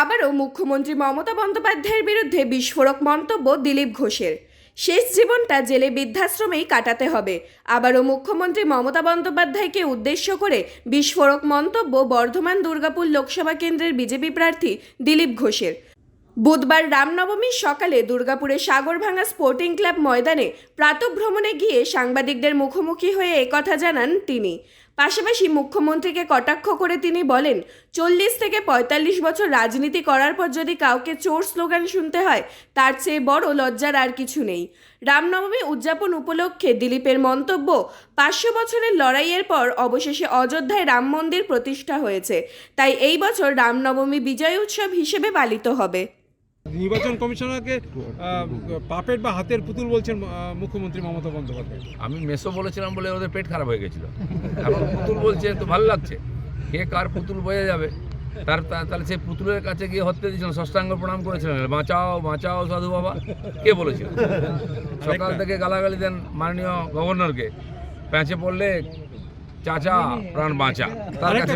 আবারও মুখ্যমন্ত্রী মমতা বন্দ্যোপাধ্যায়ের বিরুদ্ধে বিস্ফোরক মন্তব্য দিলীপ ঘোষের। শেষ জীবনটা জেলে বৃদ্ধাশ্রমেই কাটাতে হবে। আবারও মুখ্যমন্ত্রী মমতা বন্দ্যোপাধ্যায়কে উদ্দেশ্য করে বিস্ফোরক মন্তব্য বর্ধমান দুর্গাপুর লোকসভা কেন্দ্রের বিজেপি প্রার্থী দিলীপ ঘোষের। বুধবার রামনবমীর সকালে দুর্গাপুরের সাগরভাঙ্গা স্পোর্টিং ক্লাব ময়দানে প্রাতভ্রমণে গিয়ে সাংবাদিকদের মুখোমুখি হয়ে একথা জানান তিনি। পাশাপাশি মুখ্যমন্ত্রীকে কটাক্ষ করে তিনি বলেন, চল্লিশ থেকে পঁয়তাল্লিশ বছর রাজনীতি করার পর যদি কাউকে চোর স্লোগান শুনতে হয়, তার চেয়ে বড় লজ্জার আর কিছু নেই। রামনবমী উদযাপন উপলক্ষে দিলীপের মন্তব্য, পাঁচশো বছরের লড়াইয়ের পর অবশেষে অযোধ্যায় রাম মন্দির প্রতিষ্ঠা হয়েছে। তাই এই বছর রামনবমী বিজয় উৎসব হিসেবে পালিত হবে। নির্বাচন কমিশনারকে পাপেট বা হাতের পুতুল বলছেন মুখ্যমন্ত্রী মমতা বন্দ্যোপাধ্যায়। আমি মেসো বলেছিলাম বলে ওদের পেট খারাপ হয়ে গেছিল। এখন পুতুল বলছে তো ভালো লাগছে। কে কার পুতুল বোঝা যাবে? তার তাহলে সেই পুতুলের কাছে গিয়ে হত্যা দিয়েছিলেন ষষ্ঠাঙ্গ প্রণাম করেছিলেন। বাঁচাও বাঁচাও সাধু বাবা। কে বলেছিল? সকাল থেকে গালাগালি দেন মাননীয় গভর্নরকে। প্যাঁচে পড়লে চাচা প্রাণ বাঁচা। তার কাছে।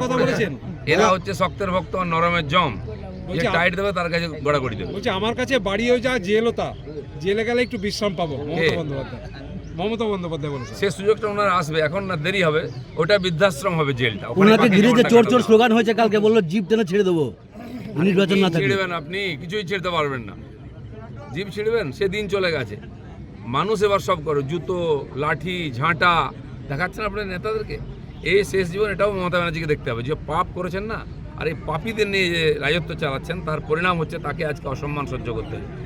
এরা হচ্ছে শক্তের ভক্ত নরমের জম। যে টাইট দেবে তার কাছে গড়াগড়ি দেবে। বলছে আমার কাছে বাড়িও যা জেলও তা। জেলে গেলে একটু বিশ্রাম পাবো। মমতা বন্দ্যোপাধ্যায়। মমতা বন্দ্যোপাধ্যায় বলেছে। সে সুযোগটা ওনার আসবে এখন না দেরি হবে ওটা বৃদ্ধাশ্রম হবে জেলটা। ওনাকে ঘিরে যে চোর চোর স্লোগান হয়েছে কালকে বলল জিপ ছেড়ে দেবো। নির্বাচন না আপনি কিছুই ছিঁড়তে পারবেন না। জিপ ছিঁড়বেন সে দিন চলে গেছে। মানুষ এবার সব করে জুতো লাঠি ঝাঁটা। দেখাচ্ছেন আপনার নেতাদেরকে? এই শেষ জীবন এটাও মমতা ব্যানার্জিকে দেখতে হবে। যে পাপ করেছেন না আর এই পাপিদের নিয়ে যে রাজত্ব চালাচ্ছেন, তার পরিণাম হচ্ছে তাকে আজকে অসম্মান সহ্য করতে